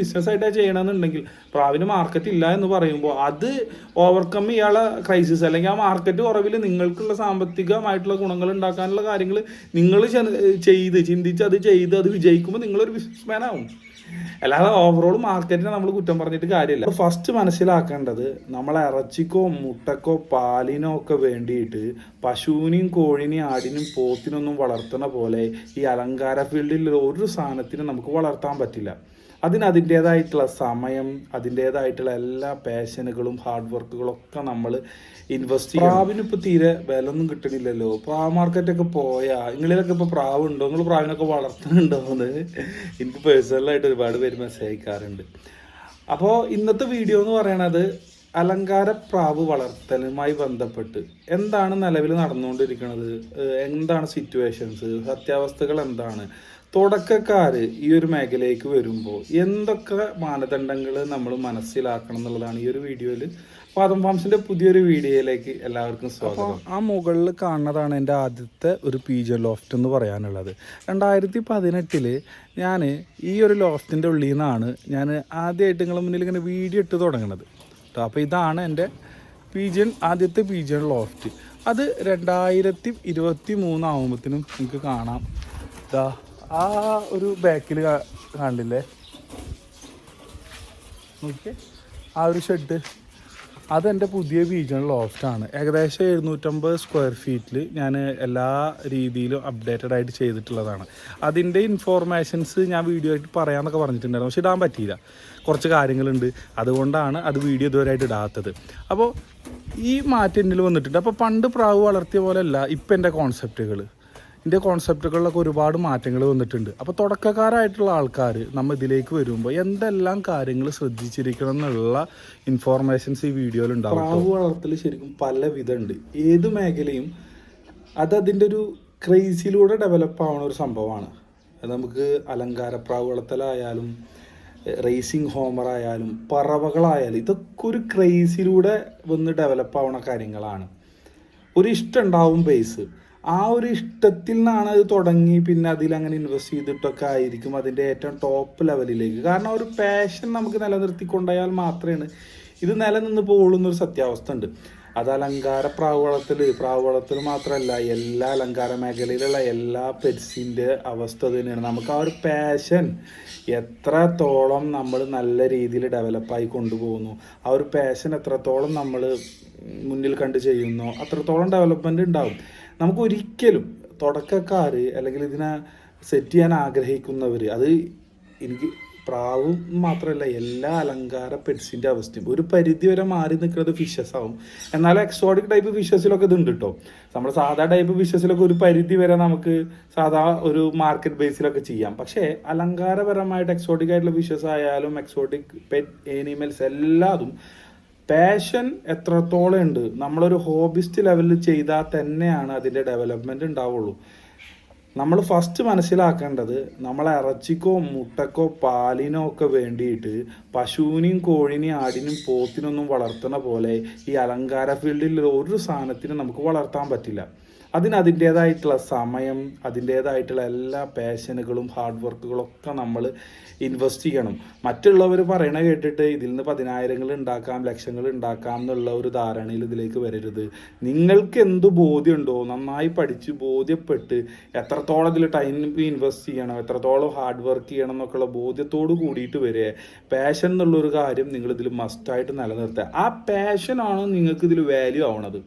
Business ആയിട്ട് ചെയ്യണമെന്നുണ്ടെങ്കിൽ പ്രാവിന് market ഇല്ല എന്ന് പറയുമ്പോൾ അത് ഓവർകം ചെയ്യാനുള്ള ക്രൈസിസ് അല്ലെങ്കിൽ ആ മാർക്കറ്റ് കുറവിൽ നിങ്ങൾക്കുള്ള സാമ്പത്തികമായിട്ടുള്ള ഗുണങ്ങൾ ഉണ്ടാക്കാനുള്ള കാര്യങ്ങൾ നിങ്ങൾ ചെയ്ത് ചിന്തിച്ച് അത് ചെയ്ത് അത് വിജയിക്കുമ്പോൾ നിങ്ങളൊരു ബിസിനസ്മാൻ ആവും. അല്ലാതെ ഓവറോൾ മാർക്കറ്റിനെ നമ്മൾ കുറ്റം പറഞ്ഞിട്ട് കാര്യമില്ല ഫസ്റ്റ് മനസ്സിലാക്കേണ്ടത് നമ്മൾ ഇറച്ചിക്കോ മുട്ടക്കോ പാലിനോ ഒക്കെ വേണ്ടിയിട്ട് പശുവിനെയും കോഴിനെയും ആടിനും പോത്തിനൊന്നും വളർത്തുന്ന പോലെ ഈ അലങ്കാര ഫീൽഡിൽ ഒരു സാധനത്തിനും നമുക്ക് വളർത്താൻ പറ്റില്ല. അതിന് അതിന്റേതായിട്ടുള്ള സമയം അതിന്റേതായിട്ടുള്ള എല്ലാ പാഷനുകളും ഹാർഡ് വർക്കുകളൊക്കെ നമ്മൾ ഇൻവെസ്റ്റ് ചെയ്യും പ്രാവിന് ഇപ്പോൾ തീരെ വിലൊന്നും കിട്ടണില്ലല്ലോ. പ്രാവ് മാർക്കറ്റൊക്കെ പോയാൽ നിങ്ങളിലൊക്കെ ഇപ്പോൾ പ്രാവ് ഉണ്ടോ നിങ്ങൾ പ്രാവിനൊക്കെ വളർത്തുന്നുണ്ടോ എന്ന് എനിക്ക് പേഴ്സണലായിട്ട് ഒരുപാട് പേര് മെസ്സേജ് അയക്കാറുണ്ട്. അപ്പോൾ ഇന്നത്തെ വീഡിയോ എന്ന് പറയണത് അലങ്കാര പ്രാവ് വളർത്തലുമായി ബന്ധപ്പെട്ട്. എന്താണ് നിലവിൽ നടന്നുകൊണ്ടിരിക്കുന്നത് എന്താണ് സിറ്റുവേഷൻസ് സത്യാവസ്ഥകൾ എന്താണ്? തുടക്കക്കാർ ഈ ഒരു മേഖലയിലേക്ക് വരുമ്പോൾ എന്തൊക്കെ മാനദണ്ഡങ്ങൾ നമ്മൾ മനസ്സിലാക്കണം എന്നുള്ളതാണ് ഈ ഒരു വീഡിയോയിൽ പാദം ഫാംസിന്റെ പുതിയൊരു വീഡിയോയിലേക്ക് എല്ലാവർക്കും സ്വാഗതം. ആ മുകളിൽ കാണുന്നതാണ് എന്റെ ആദ്യത്തെ ഒരു പീജ ലോഫ്റ്റ് എന്ന് പറയാനുള്ളത്. രണ്ടായിരത്തി പതിനെട്ടിൽ ഞാൻ ഈ ഒരു ലോഫ്റ്റിന്റെ ഉള്ളിൽ നിന്നാണ് ഞാൻ ആദ്യമായിട്ട് നിങ്ങളുടെ മുന്നിൽ ഇങ്ങനെ വീഡിയോ ഇട്ട് തുടങ്ങുന്നത് കേട്ടോ അപ്പോൾ ഇതാണ് എന്റെ പീജിയൻ ആദ്യത്തെ പീജിയൻ ലോഫ്റ്റ്. അത് രണ്ടായിരത്തി ഇരുപത്തി മൂന്നാകുമ്പോഴത്തേനും നിങ്ങൾക്ക് കാണാം. ഇതാ ആ ഒരു ബാക്കിൽ കാണില്ലേ? നോക്കിയേ. ആ ഒരു ഷെഡ് അതെന്റെ പുതിയ ബീജൺ ലോഫ്റ്റാണ് ഏകദേശം എഴുന്നൂറ്റമ്പത് സ്ക്വയർ ഫീറ്റിൽ ഞാൻ എല്ലാ രീതിയിലും അപ്ഡേറ്റഡ് ആയിട്ട് ചെയ്തിട്ടുള്ളതാണ്. അതിന്റെ ഇൻഫോർമേഷൻസ് ഞാൻ വീഡിയോ ആയിട്ട് പറയാമെന്നൊക്കെ പറഞ്ഞിട്ടുണ്ടായിരുന്നു. പക്ഷെ ഇടാൻ പറ്റിയില്ല. കുറച്ച് കാര്യങ്ങളുണ്ട്. അതുകൊണ്ടാണ് അത് വീഡിയോ ഇതുവരെയായിട്ട് ഇടാത്തത്. അപ്പോൾ ഈ മാറ്റം എന്നിൽ വന്നിട്ടുണ്ട്. അപ്പോൾ പണ്ട് പ്രാവ് വളർത്തിയ പോലെയല്ല ഇപ്പം എന്റെ കോൺസെപ്റ്റുകൾ ഇതിന്റെ കോൺസെപ്റ്റുകളിലൊക്കെ ഒരുപാട് മാറ്റങ്ങൾ വന്നിട്ടുണ്ട്. അപ്പോൾ തുടക്കക്കാരായിട്ടുള്ള ആൾക്കാർ നമ്മൾ ഇതിലേക്ക് വരുമ്പോൾ എന്തെല്ലാം കാര്യങ്ങൾ ശ്രദ്ധിച്ചിരിക്കണം എന്നുള്ള ഇൻഫോർമേഷൻസ് ഈ വീഡിയോയിൽ ഉണ്ടാവും പ്രാവ് വളർത്തൽ ശരിക്കും പല വിധമുണ്ട് ഏത് മേഖലയും അത് അതിന്റെ ഒരു ക്രേസിലൂടെ ഡെവലപ്പ് ആവുന്ന ഒരു സംഭവമാണ്. അത് നമുക്ക് അലങ്കാര പ്രാവ് വളർത്തലായാലും റേസിംഗ് ഹോമർ ആയാലും പറവകളായാലും ഇതൊക്കെ ഒരു ക്രേസിലൂടെ വന്ന് ഡെവലപ്പ് ആവുന്ന കാര്യങ്ങളാണ്. ഒരു ഇഷ്ടം ഉണ്ടാവും ബേസ് ആ ഒരു ഇഷ്ടത്തിൽ നിന്നാണ് അത് തുടങ്ങി. പിന്നെ അതിൽ അങ്ങനെ ഇൻവെസ്റ്റ് ചെയ്തിട്ടൊക്കെ ആയിരിക്കും അതിന്റെ ഏറ്റവും ടോപ്പ് ലെവലിലേക്ക് കാരണം ഒരു പാഷൻ നമുക്ക് നിലനിർത്തിക്കൊണ്ടായാൽ മാത്രമാണ് ഇത് നിലനിന്ന് പോകുന്നൊരു സത്യാവസ്ഥ ഉണ്ട്. അത് അലങ്കാര പ്രാവളത്തിൽ പ്രാവളത്തിൽ മാത്രമല്ല എല്ലാ അലങ്കാര മേഖലയിലുള്ള എല്ലാ പെറ്റ്സിന്റെ അവസ്ഥ തന്നെയാണ്. നമുക്ക് ആ ഒരു പാഷൻ എത്രത്തോളം നമ്മൾ നല്ല രീതിയിൽ ഡെവലപ്പായി കൊണ്ടുപോകുന്നു ആ ഒരു പാഷൻ എത്രത്തോളം നമ്മൾ മുന്നിൽ കണ്ട് ചെയ്യുന്നു അത്രത്തോളം ഡെവലപ്മെന്റ് ഉണ്ടാവും. നമുക്ക് ഒരിക്കലും തുടക്കക്കാർ അല്ലെങ്കിൽ ഇതിനെ സെറ്റ് ചെയ്യാൻ ആഗ്രഹിക്കുന്നവർ അത് എനിക്ക് പ്രാവും മാത്രമല്ല എല്ലാ അലങ്കാര പെറ്റ്സിന്റെ അവസ്ഥയും. ഒരു പരിധി വരെ മാറി നിൽക്കുന്നത് ഫിഷസ് ആവും. എന്നാൽ എക്സോട്ടിക് ടൈപ്പ് ഫിഷസിലൊക്കെ ഇത് ഉണ്ട് കേട്ടോ നമ്മൾ സാധാ ടൈപ്പ് ഫിഷസിലൊക്കെ ഒരു പരിധി വരെ നമുക്ക് സാധാ ഒരു മാർക്കറ്റ് ബേസിലൊക്കെ ചെയ്യാം. പക്ഷേ അലങ്കാരപരമായിട്ട് എക്സോട്ടിക് ആയിട്ടുള്ള ഫിഷസ് ആയാലും എക്സോട്ടിക് പെറ്റ് ഏനിമൽസ് എല്ലാതും പാഷൻ എത്രത്തോളം ഉണ്ട്? നമ്മളൊരു ഹോബിസ്റ്റ് ലെവലിൽ ചെയ്താൽ തന്നെയാണ് അതിന്റെ ഡെവലപ്മെന്റ് ഉണ്ടാവുള്ളൂ. നമ്മൾ ഫസ്റ്റ് മനസ്സിലാക്കേണ്ടത് നമ്മൾ ഇറച്ചിക്കോ മുട്ടക്കോ പാലിനോ ഒക്കെ വേണ്ടിയിട്ട് പശുവിനെയും കോഴിനെയും ആടിനും പോത്തിനൊന്നും വളർത്തുന്ന പോലെ ഈ അലങ്കാര ഫീൽഡിൽ ഒരു സാധനത്തിനും നമുക്ക് വളർത്താൻ പറ്റില്ല. അതിന് അതിന്റേതായിട്ടുള്ള സമയം അതിന്റേതായിട്ടുള്ള എല്ലാ പാഷനുകളും ഹാർഡ് വർക്കുകളൊക്കെ നമ്മൾ ഇൻവെസ്റ്റ് ചെയ്യണം. മറ്റുള്ളവർ പറയണ കേട്ടിട്ട് ഇതിൽ നിന്ന് പതിനായിരങ്ങൾ ഉണ്ടാക്കാം ലക്ഷങ്ങൾ ഉണ്ടാക്കാം എന്നുള്ള ഒരു ധാരണയിൽ ഇതിലേക്ക് വരരുത്. നിങ്ങൾക്ക് എന്ത് ബോധ്യമുണ്ടോ നന്നായി പഠിച്ച് ബോധ്യപ്പെട്ട് എത്രത്തോളം ഇതിൽ ടൈം ഇൻവെസ്റ്റ് ചെയ്യണം എത്രത്തോളം ഹാർഡ് വർക്ക് ചെയ്യണം എന്നൊക്കെയുള്ള ബോധ്യത്തോട് കൂടിയിട്ട് വരിക പാഷൻ എന്നുള്ളൊരു കാര്യം നിങ്ങളിതിൽ മസ്റ്റായിട്ട് നിലനിർത്തുക. ആ പാഷനാണ് നിങ്ങൾക്ക് ഇതിൽ വാല്യൂ ആവണത്.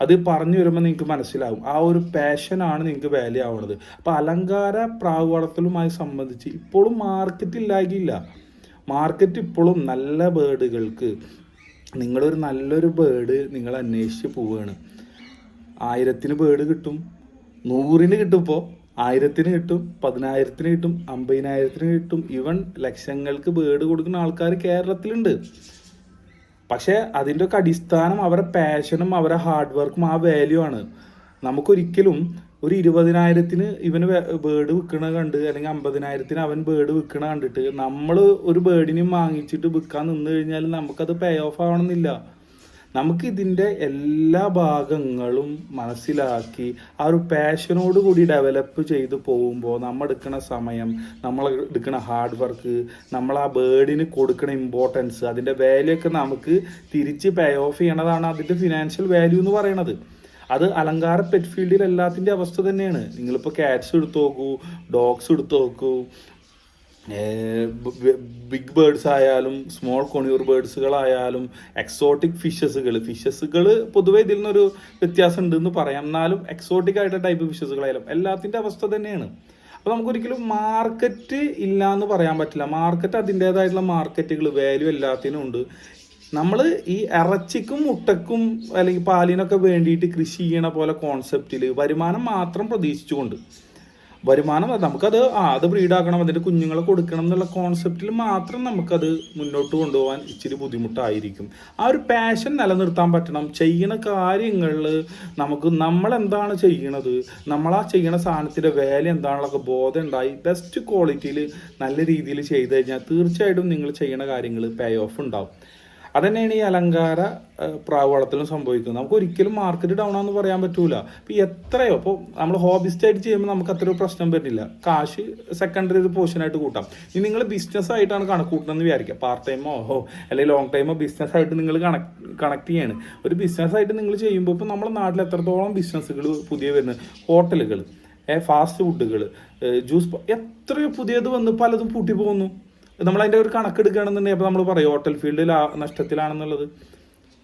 അത് പറഞ്ഞു വരുമ്പോൾ നിങ്ങൾക്ക് മനസ്സിലാവും. ആ ഒരു പാഷനാണ് നിങ്ങൾക്ക് വാല്യൂ ആവുന്നത് അപ്പോൾ അലങ്കാര പ്രാവ് വളർത്തലുമായി സംബന്ധിച്ച് ഇപ്പോഴും മാർക്കറ്റ് ഇല്ലാകില്ല മാർക്കറ്റ് ഇപ്പോഴും നല്ല ബേഡുകൾക്ക് നിങ്ങളൊരു നല്ലൊരു ബേഡ് നിങ്ങൾ അന്വേഷിച്ച് പോവുകയാണ് ആയിരത്തിന് ബേഡ് കിട്ടും. നൂറിന് കിട്ടും ഇപ്പോൾ ആയിരത്തിന് കിട്ടും പതിനായിരത്തിന് കിട്ടും അമ്പതിനായിരത്തിന് കിട്ടും. ഇവൺ ലക്ഷങ്ങൾക്ക് ബേഡ് കൊടുക്കുന്ന ആൾക്കാർ കേരളത്തിലുണ്ട്. പക്ഷേ അതിന്റെ ഒക്കെ അടിസ്ഥാനം അവരുടെ പാഷനും അവരുടെ ഹാർഡ് വർക്കും ആ വാല്യൂ ആണ്. നമുക്കൊരിക്കലും ഒരു ഇരുപതിനായിരത്തിന് ഇവന് ബേർഡ് വിൽക്കണ കണ്ട് അല്ലെങ്കിൽ അമ്പതിനായിരത്തിന് അവൻ ബേർഡ് വിൽക്കണ കണ്ടിട്ട് നമ്മൾ ഒരു ബേർഡിനെയും വാങ്ങിച്ചിട്ട് വിൽക്കാൻ നിന്ന് കഴിഞ്ഞാൽ നമുക്കത് പേ ഓഫ് ആവണമെന്നില്ല. നമുക്ക് ഇതിന്റെ എല്ലാ ഭാഗങ്ങളും മനസ്സിലാക്കി ആ ഒരു പാഷനോട് കൂടി ഡെവലപ്പ് ചെയ്ത് പോകുമ്പോൾ നമ്മൾ എടുക്കുന്ന സമയം നമ്മൾ എടുക്കുന്ന ഹാർഡ് വർക്ക് നമ്മൾ ആ ബേർഡിന് കൊടുക്കുന്ന ഇമ്പോർട്ടൻസ് അതിന്റെ വാല്യൂ ഒക്കെ നമുക്ക് തിരിച്ച് പേ ഓഫ് ചെയ്യണതാണ് അതിന്റെ ഫിനാൻഷ്യൽ വാല്യൂ എന്ന് പറയുന്നത് അത് അലങ്കാര പെറ്റ് ഫീൽഡിൽ എല്ലാത്തിന്റെ അവസ്ഥ തന്നെയാണ്. നിങ്ങളിപ്പോൾ കാറ്റ്സ് എടുത്തു നോക്കൂ ഡോഗ്സ് എടുത്തു നോക്കൂ ബിഗ് ബേർഡ്സ് ആയാലും സ്മോൾ കൊണിയൂർ ബേർഡ്സുകളായാലും എക്സോട്ടിക് ഫിഷസുകൾ ഫിഷസുകൾ പൊതുവേ ഇതിൽ നിന്നൊരു വ്യത്യാസം ഉണ്ടെന്ന് പറയാം. എന്നാലും എക്സോട്ടിക് ആയിട്ട് ടൈപ്പ് ഫിഷസുകളായാലും എല്ലാത്തിന്റെ അവസ്ഥ തന്നെയാണ്. അപ്പോൾ നമുക്കൊരിക്കലും മാർക്കറ്റ് ഇല്ല എന്ന് പറയാൻ പറ്റില്ല. മാർക്കറ്റ് അതിന്റേതായിട്ടുള്ള മാർക്കറ്റുകൾ വാല്യൂ എല്ലാത്തിനും ഉണ്ട്. നമ്മൾ ഈ ഇറച്ചിക്കും മുട്ടക്കും അല്ലെങ്കിൽ പാലിനൊക്കെ വേണ്ടിയിട്ട് കൃഷി ചെയ്യണ പോലെ കോൺസെപ്റ്റിൽ വരുമാനം മാത്രം പ്രതീക്ഷിച്ചുകൊണ്ട് വരുമാനം നമുക്കത് ആ അത് ബ്രീഡാക്കണം അതിന്റെ കുഞ്ഞുങ്ങളെ കൊടുക്കണം എന്നുള്ള കോൺസെപ്റ്റിൽ മാത്രം നമുക്കത് മുന്നോട്ട് കൊണ്ടുപോകാൻ ഇച്ചിരി ബുദ്ധിമുട്ടായിരിക്കും. ആ ഒരു പാഷൻ നിലനിർത്താൻ പറ്റണം. ചെയ്യണ കാര്യങ്ങളിൽ നമുക്ക് നമ്മൾ എന്താണ് ചെയ്യണത്? നമ്മൾ ആ ചെയ്യണ സാധനത്തിന്റെ വില എന്താണെന്നൊക്കെ ബോധം ഉണ്ടായി ബെസ്റ്റ് ക്വാളിറ്റിയിൽ നല്ല രീതിയിൽ ചെയ്ത് കഴിഞ്ഞാൽ തീർച്ചയായിട്ടും നിങ്ങൾ ചെയ്യണ കാര്യങ്ങൾ പേ ഓഫ് ഉണ്ടാവും. അതന്നെയാണ് ഈ അലങ്കാര പ്രാവളത്തിലും സംഭവിക്കുന്നത്. നമുക്ക് ഒരിക്കലും മാർക്കറ്റ് ഡൗൺ ആണെന്ന് പറയാൻ പറ്റൂല. ഇപ്പൊ എത്രയോ ഇപ്പോൾ നമ്മൾ ഹോബിസ്റ്റ് ആയിട്ട് ചെയ്യുമ്പോൾ നമുക്ക് അത്ര പ്രശ്നം വരുന്നില്ല. കാശ് സെക്കൻഡറി ഒരു പോർഷൻ ആയിട്ട് കൂട്ടാം. ഇനി നിങ്ങൾ ബിസിനസ് ആയിട്ടാണ് കണക്ക് കൂട്ടണമെന്ന് വിചാരിക്കുക പാർട്ട് ടൈമോ അല്ലെങ്കിൽ ലോങ് ടൈമോ ബിസിനസ് ആയിട്ട് നിങ്ങൾ കണക്ട് കണക്ട് ചെയ്യാണ്. ഒരു ബിസിനസ് ആയിട്ട് നിങ്ങൾ ചെയ്യുമ്പോൾ ഇപ്പോൾ നമ്മുടെ നാട്ടിൽ എത്രത്തോളം ബിസിനസ്സുകൾ പുതിയ വരുന്നത്? ഹോട്ടലുകൾ ഫാസ്റ്റ് ഫുഡുകൾ ജ്യൂസ് എത്രയോ പുതിയത് വന്ന് പലതും പൂട്ടി പോകുന്നു. നമ്മൾ അതിന്റെ ഒരു കണക്കെടുക്കുകയാണെന്നുണ്ടെങ്കിൽ അപ്പോൾ നമ്മൾ പറയും ഹോട്ടൽ ഫീൽഡിൽ നഷ്ടത്തിലാണെന്നുള്ളത്.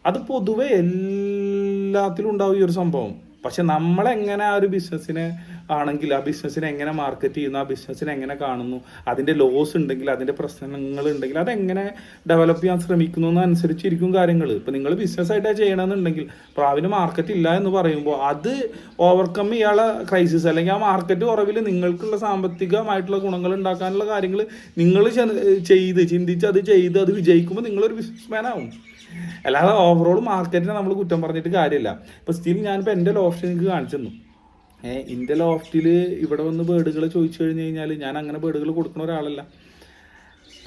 അത് പൊതുവെ എല്ലാത്തിലും ഉണ്ടാവും ഈ ഒരു സംഭവം. പക്ഷെ നമ്മളെങ്ങനെ ആ ഒരു ബിസിനസ്സിനെ ആണെങ്കിൽ ആ ബിസിനസ്സിനെ എങ്ങനെ മാർക്കറ്റ് ചെയ്യുന്നു ആ ബിസിനസ്സിനെ എങ്ങനെ കാണുന്നു അതിന്റെ ലോസ് ഉണ്ടെങ്കിൽ അതിന്റെ പ്രശ്നങ്ങൾ ഉണ്ടെങ്കിൽ അതെങ്ങനെ ഡെവലപ്പ് ചെയ്യാൻ ശ്രമിക്കുന്നു എന്നനുസരിച്ചിരിക്കും കാര്യങ്ങൾ. ഇപ്പം നിങ്ങൾ ബിസിനസ് ആയിട്ടാണ് ചെയ്യണമെന്നുണ്ടെങ്കിൽ പ്രാവിന് മാർക്കറ്റ് ഇല്ല എന്ന് പറയുമ്പോൾ അത് ഓവർകം ചെയ്യാനുള്ള ക്രൈസിസ് അല്ലെങ്കിൽ ആ മാർക്കറ്റ് കുറവിൽ നിങ്ങൾക്കുള്ള സാമ്പത്തികമായിട്ടുള്ള ഗുണങ്ങൾ ഉണ്ടാക്കാനുള്ള കാര്യങ്ങൾ നിങ്ങൾ ചെയ്ത് ചിന്തിച്ച് അത് ചെയ്ത് അത് വിജയിക്കുമ്പോൾ നിങ്ങളൊരു ബിസിനസ്മാൻ ആവും. അല്ലാതെ ഓവറോൾ മാർക്കറ്റിനെ നമ്മൾ കുറ്റം പറഞ്ഞിട്ട് കാര്യമില്ല. ഇപ്പൊ സ്റ്റിൽ ഞാനിപ്പോൾ എന്റെ ലോഫ്റ്റ് നിങ്ങൾക്ക് കാണിച്ചു തന്നു. ഏഹ് എന്റെ ലോഫ്റ്റിൽ ഇവിടെ വന്ന് ബേഡുകൾ ചോദിച്ചു കഴിഞ്ഞ് കഴിഞ്ഞാൽ ഞാൻ അങ്ങനെ ബേഡുകൾ കൊടുക്കുന്ന ഒരാളല്ല.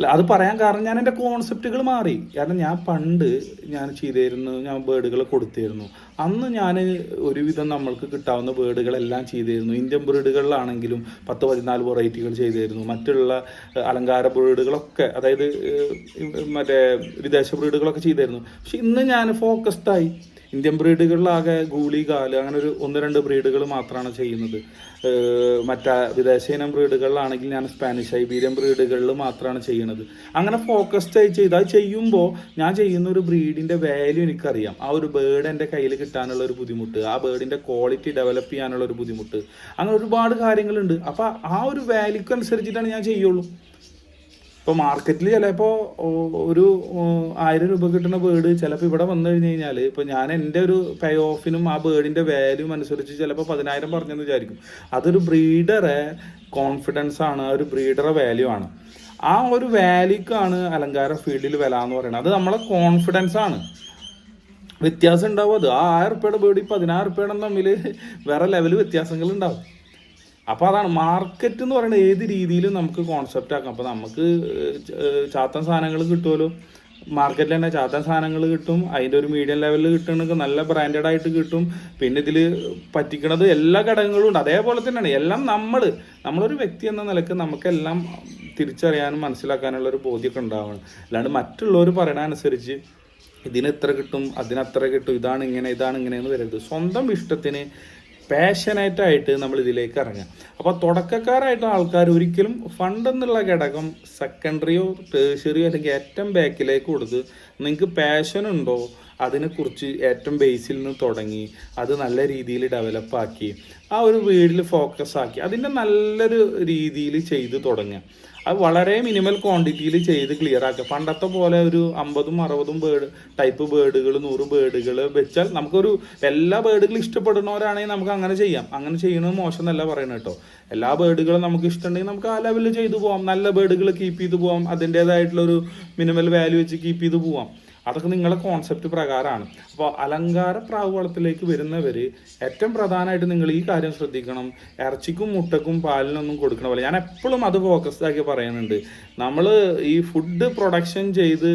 അത് പറയാൻ കാരണം ഞാൻ എന്റെ കോൺസെപ്റ്റുകൾ മാറി. കാരണം ഞാൻ പണ്ട് ഞാൻ ചെയ്തിരുന്നു ഞാൻ ബേഡുകൾ കൊടുത്തിരുന്നു. അന്ന് ഞാൻ ഒരുവിധം നമ്മൾക്ക് കിട്ടാവുന്ന ബേഡുകളെല്ലാം ചെയ്തിരുന്നു. ഇന്ത്യൻ ബ്രീഡുകളിലാണെങ്കിലും പത്ത് പതിനാല് വെറൈറ്റികൾ ചെയ്തിരുന്നു. മറ്റുള്ള അലങ്കാര ബ്രീഡുകളൊക്കെ അതായത് മറ്റേ വിദേശ ബ്രീഡുകളൊക്കെ ചെയ്തിരുന്നു. പക്ഷെ ഇന്ന് ഞാൻ ഫോക്കസ്ഡ് ആയി ഇന്ത്യൻ ബ്രീഡുകളിലാകെ ഗൂളി കാൽ അങ്ങനെ ഒരു ഒന്ന് രണ്ട് ബ്രീഡുകൾ മാത്രമാണ് ചെയ്യുന്നത്. മറ്റേ വിദേശ ഇനം ബ്രീഡുകളിലാണെങ്കിൽ ഞാൻ സ്പാനിഷ് ഐബീരിയൻ ബ്രീഡുകളിൽ മാത്രമാണ് ചെയ്യുന്നത്. അങ്ങനെ ഫോക്കസ്ഡ് ആയി ചെയ്ത് അത് ചെയ്യുമ്പോൾ ഞാൻ ചെയ്യുന്ന ഒരു ബ്രീഡിന്റെ വാല്യൂ എനിക്കറിയാം. ആ ഒരു ബേർഡ് എന്റെ കയ്യിൽ കിട്ടാനുള്ള ഒരു ബുദ്ധിമുട്ട് ആ ബേർഡിന്റെ ക്വാളിറ്റി ഡെവലപ്പ് ചെയ്യാനുള്ള ഒരു ബുദ്ധിമുട്ട് അങ്ങനെ ഒരുപാട് കാര്യങ്ങളുണ്ട്. അപ്പോൾ ആ ഒരു വാല്യൂക്ക് അനുസരിച്ചിട്ടാണ് ഞാൻ ചെയ്യുള്ളൂ. ഇപ്പോൾ മാർക്കറ്റിൽ ചിലപ്പോൾ ഒരു ആയിരം രൂപ കിട്ടുന്ന ബേർഡ് ചിലപ്പോൾ ഇവിടെ വന്നു കഴിഞ്ഞ് കഴിഞ്ഞാൽ ഇപ്പോൾ ഞാൻ എന്റെ ഒരു പേ ഓഫിനും ആ ബേർഡിന്റെ വാല്യൂ അനുസരിച്ച് ചിലപ്പോൾ പതിനായിരം പറഞ്ഞെന്ന് വിചാരിക്കും. അതൊരു ബ്രീഡറെ കോൺഫിഡൻസ് ആണ് ആ ഒരു ബ്രീഡറെ വാല്യൂ ആണ്. ആ ഒരു വാല്യൂക്കാണ് അലങ്കാര ഫീൽഡിൽ വില എന്ന് പറയുന്നത് അത് നമ്മളെ കോൺഫിഡൻസ് ആണ്. വ്യത്യാസം ഉണ്ടാവും അത്. ആ ആയിരം റുപ്യയുടെ ബേർഡ് ഈ പതിനായിരം റുപ്യയുടെ തമ്മിൽ വേറെ ലെവൽ വ്യത്യാസങ്ങൾ ഉണ്ടാവും അപ്പോൾ അതാണ് മാർക്കറ്റ് എന്ന് പറയുന്നത് ഏത് രീതിയിലും നമുക്ക് കോൺസെപ്റ്റ് ആക്കാം. അപ്പോൾ നമുക്ക് ചാത്തൻ സാധനങ്ങൾ കിട്ടുമല്ലോ മാർക്കറ്റിൽ തന്നെ ചാത്തൻ സാധനങ്ങൾ കിട്ടും. അതിന്റെ ഒരു മീഡിയം ലെവലിൽ കിട്ടണമെങ്കിൽ നല്ല ബ്രാൻഡഡ് ആയിട്ട് കിട്ടും. പിന്നെ ഇതിൽ പറ്റിക്കണത് എല്ലാ ഘടകങ്ങളും ഉണ്ട്. അതേപോലെ തന്നെയാണ് എല്ലാം നമ്മൾ നമ്മളൊരു വ്യക്തി എന്ന നിലയ്ക്ക് നമുക്കെല്ലാം തിരിച്ചറിയാനും മനസ്സിലാക്കാനുള്ള ഒരു ബോധ്യമൊക്കെ ഉണ്ടാവണം. അല്ലാണ്ട് മറ്റുള്ളവർ പറയണ അനുസരിച്ച് ഇതിന് എത്ര കിട്ടും അതിനത്ര കിട്ടും ഇതാണ് ഇങ്ങനെ ഇതാണ് ഇങ്ങനെ എന്ന് വരരുത്. സ്വന്തം ഇഷ്ടത്തിന് പാഷനേറ്റ് ആയിട്ട് നമ്മൾ ഇതിലേക്ക് ഇറങ്ങാം. അപ്പോൾ തുടക്കക്കാരായിട്ടുള്ള ആൾക്കാർ ഒരിക്കലും ഫണ്ട് എന്നുള്ള ഘടകം സെക്കൻഡറിയോ ടേഴ്സറിയോ അല്ലെങ്കിൽ ഏറ്റവും ബാക്കിലേക്ക് കൊടുത്ത് നിങ്ങൾക്ക് പാഷൻ ഉണ്ടോ അതിനെക്കുറിച്ച് ഏറ്റവും ബേസിൽ നിന്ന് തുടങ്ങി അത് നല്ല രീതിയിൽ ഡെവലപ്പാക്കി ആ ഒരു വീടിൽ ഫോക്കസ് ആക്കി അതിന്റെ നല്ലൊരു രീതിയിൽ ചെയ്ത് തുടങ്ങുക. അത് വളരെ മിനിമൽ ക്വാണ്ടിറ്റിയിൽ ചെയ്ത് ക്ലിയർ ആക്കുക. പണ്ടത്തെ പോലെ ഒരു അമ്പതും അറുപതും ബേഡ് ടൈപ്പ് ബേഡുകൾ നൂറ് ബേഡുകൾ വെച്ചാൽ നമുക്കൊരു എല്ലാ ബേഡുകളും ഇഷ്ടപ്പെടുന്നവരാണെങ്കിൽ നമുക്ക് അങ്ങനെ ചെയ്യാം. അങ്ങനെ ചെയ്യുന്നത് മോശം എന്നല്ല പറയുന്നത് കേട്ടോ. എല്ലാ ബേഡുകളും നമുക്ക് ഇഷ്ടമുണ്ടെങ്കിൽ നമുക്ക് ആ ലെവലിൽ ചെയ്തു പോവാം. നല്ല ബേഡുകൾ കീപ്പ് ചെയ്ത് പോവാം. അതിന്റേതായിട്ടുള്ള ഒരു മിനിമൽ വാല്യൂ വെച്ച് കീപ്പ് ചെയ്ത് പോവാം. അതൊക്കെ നിങ്ങളെ കോൺസെപ്റ്റ് പ്രകാരമാണ് അപ്പോൾ അലങ്കാര പ്രാവുവളത്തിലേക്ക് വരുന്നവർ ഏറ്റവും പ്രധാനമായിട്ട് നിങ്ങൾ ഈ കാര്യം ശ്രദ്ധിക്കണം. ഇറച്ചിക്കും മുട്ടക്കും പാലിനൊന്നും കൊടുക്കണ പോലെ. ഞാൻ എപ്പോഴും അത് ഫോക്കസ്ഡ് ആക്കി പറയുന്നുണ്ട്. നമ്മൾ ഈ ഫുഡ് പ്രൊഡക്ഷൻ ചെയ്ത്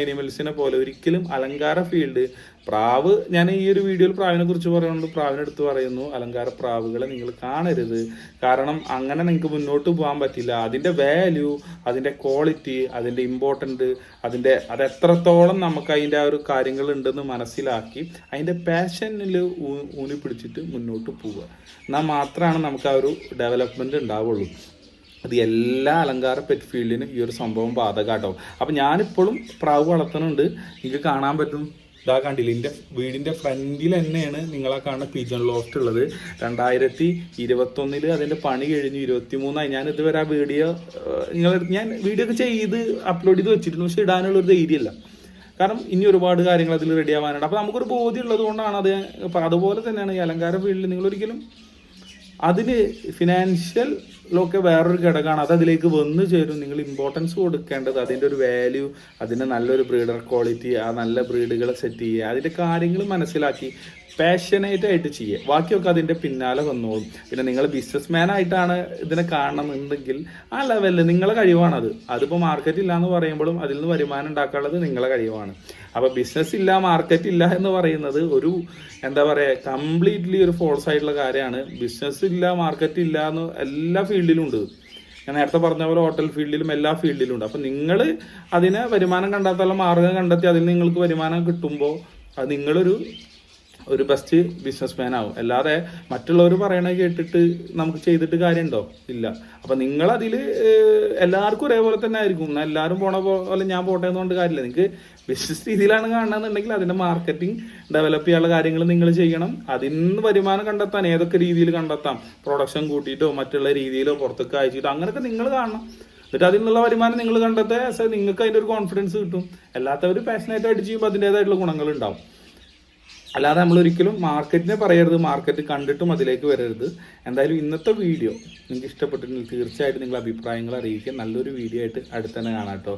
ഏനിമൽസിനെ പോലെ ഒരിക്കലും അലങ്കാര ഫീൽഡ് പ്രാവ് ഞാൻ ഈ ഒരു വീഡിയോയിൽ പ്രാവിനെ കുറിച്ച് പറയുന്നുണ്ട്. പ്രാവിനെടുത്ത് പറയുന്നു അലങ്കാര പ്രാവുകളെ നിങ്ങൾ കാണരുത്. കാരണം അങ്ങനെ നിങ്ങൾക്ക് മുന്നോട്ട് പോകാൻ പറ്റില്ല. അതിന്റെ വാല്യൂ അതിന്റെ ക്വാളിറ്റി അതിന്റെ ഇമ്പോർട്ടന്റ് അതിന്റെ അത് എത്രത്തോളം നമുക്ക് അതിന്റെ ആ ഒരു കാര്യങ്ങൾ ഉണ്ടെന്ന് മനസ്സിലാക്കി അതിന്റെ പാഷനിൽ ഊന്നി പിടിച്ചിട്ട് മുന്നോട്ട് പോവുക. എന്നാൽ മാത്രമാണ് നമുക്ക് ആ ഒരു ഡെവലപ്മെന്റ് ഉണ്ടാവുള്ളൂ അത് എല്ലാ അലങ്കാര പെറ്റ് ഫീൽഡിനും ഈ ഒരു സംഭവം ബാധകാട്ടോ. അപ്പം ഞാനിപ്പോഴും പ്രാവ് വളർത്തുന്നുണ്ട് എനിക്ക് കാണാൻ പറ്റും. ഇതാ കണ്ടില്ല എന്റെ വീടിന്റെ ഫ്രണ്ടിൽ തന്നെയാണ് നിങ്ങളെ കാണുന്ന പിജൺ ലോഫ്റ്റ് ഉള്ളത്. രണ്ടായിരത്തി ഇരുപത്തൊന്നിൽ അതിന്റെ പണി കഴിഞ്ഞു ഇരുപത്തി മൂന്നായി ഞാൻ ഇതുവരെ ആ വീഡിയോ നിങ്ങൾ ഞാൻ വീഡിയോ ഒക്കെ ചെയ്ത് അപ്ലോഡ് ചെയ്ത് വെച്ചിരുന്നു പക്ഷെ ഇടാനുള്ള ഒരു ധൈര്യം ധൈര്യമില്ല കാരണം ഇനി ഒരുപാട് കാര്യങ്ങൾ അതിൽ റെഡി ആവാനുണ്ട് അപ്പോൾ നമുക്കൊരു ബോധ്യം ഉള്ളത് കൊണ്ടാണ് അത് അപ്പോൾ അതുപോലെ തന്നെയാണ് ഈ അലങ്കാര ഫീൽഡിൽ നിങ്ങൾ ഒരിക്കലും അതിന് ഫിനാൻഷ്യൽ ഒക്കെ വേറൊരു ഘടകമാണ്. അത് അതിലേക്ക് വന്നു ചേരും. നിങ്ങൾ ഇമ്പോർട്ടൻസ് കൊടുക്കേണ്ടത് അതിന്റെ ഒരു വാല്യൂ അതിന്റെ നല്ലൊരു ബ്രീഡർ ക്വാളിറ്റി ആ നല്ല ബ്രീഡുകളെ സെറ്റ് ചെയ്യുക അതിന്റെ കാര്യങ്ങൾ മനസ്സിലാക്കി പാഷനേറ്റ് ആയിട്ട് ചെയ്യുക. ബാക്കിയൊക്കെ അതിന്റെ പിന്നാലെ വന്നോളും. പിന്നെ നിങ്ങൾ ബിസിനസ് മാൻ ആയിട്ടാണ് ഇതിനെ കാണണമെന്നുണ്ടെങ്കിൽ ആ ലെവലിൽ നിങ്ങളെ കഴിവാണത്. അതിപ്പോൾ മാർക്കറ്റ് ഇല്ല എന്ന് പറയുമ്പോഴും അതിൽ നിന്ന് വരുമാനം ഉണ്ടാക്കാനുള്ളത് നിങ്ങളെ കഴിവാണ്. അപ്പോൾ ബിസിനസ് ഇല്ല മാർക്കറ്റ് ഇല്ല എന്ന് പറയുന്നത് ഒരു എന്താ പറയുക കംപ്ലീറ്റ്ലി ഒരു ഫോൾസ് ആയിട്ടുള്ള കാര്യമാണ്. ബിസിനസ് ഇല്ല മാർക്കറ്റ് ഇല്ല എന്ന് എല്ലാ ഫീൽഡിലും ഉണ്ട്. ഞാൻ നേരത്തെ പറഞ്ഞ പോലെ ഹോട്ടൽ ഫീൽഡിലും എല്ലാ ഫീൽഡിലും ഉണ്ട്. അപ്പം നിങ്ങൾ അതിനെ വരുമാനം കണ്ടെത്താനുള്ള മാർഗം കണ്ടെത്തി അതിൽ നിങ്ങൾക്ക് വരുമാനം കിട്ടുമ്പോൾ അത് നിങ്ങളൊരു ഒരു ബെസ്റ്റ് ബിസിനസ്മാൻ ആവും. അല്ലാതെ മറ്റുള്ളവർ പറയണത് കേട്ടിട്ട് നമുക്ക് ചെയ്തിട്ട് കാര്യമുണ്ടോ ഇല്ല. അപ്പം നിങ്ങളതിൽ എല്ലാവർക്കും ഒരേപോലെ തന്നെ ആയിരിക്കും. എന്നാൽ എല്ലാവരും പോണ പോലെ ഞാൻ പോട്ടെ എന്നുകൊണ്ട് കാര്യമില്ല നിങ്ങൾക്ക് ബിസിനസ് രീതിയിലാണ് കാണണമെന്നുണ്ടെങ്കിൽ അതിന്റെ മാർക്കറ്റിംഗ് ഡെവലപ്പ് ചെയ്യാനുള്ള കാര്യങ്ങൾ നിങ്ങൾ ചെയ്യണം. അതിൽ നിന്ന് വരുമാനം കണ്ടെത്താൻ ഏതൊക്കെ രീതിയിൽ കണ്ടെത്താം. പ്രൊഡക്ഷൻ കൂട്ടിയിട്ടോ മറ്റുള്ള രീതിയിലോ പുറത്തൊക്കെ അയച്ചിട്ടോ അങ്ങനെയൊക്കെ നിങ്ങൾ കാണണം. എന്നിട്ട് അതിൽ നിന്നുള്ള വരുമാനം നിങ്ങൾ കണ്ടെത്താൻ നിങ്ങൾക്ക് അതിന്റെ ഒരു കോൺഫിഡൻസ് കിട്ടും. അല്ലാത്തവർ പാഷനായിട്ട് അടിച്ച് ചെയ്യുമ്പോൾ അതിന്റേതായിട്ടുള്ള ഗുണങ്ങൾ ഉണ്ടാവും അല്ലാതെ നമ്മൾ ഒരിക്കലും മാർക്കറ്റിനെ പറയരുത്. മാർക്കറ്റ് കണ്ടിട്ടും അതിലേക്ക് വരരുത്. എന്തായാലും ഇന്നത്തെ വീഡിയോ നിങ്ങൾക്ക് ഇഷ്ടപ്പെട്ടിട്ടുണ്ടെങ്കിൽ തീർച്ചയായിട്ടും നിങ്ങളുടെ അഭിപ്രായങ്ങൾ അറിയിക്കുക. നല്ലൊരു വീഡിയോ ആയിട്ട് അടുത്ത് തന്നെ കാണാം കേട്ടോ.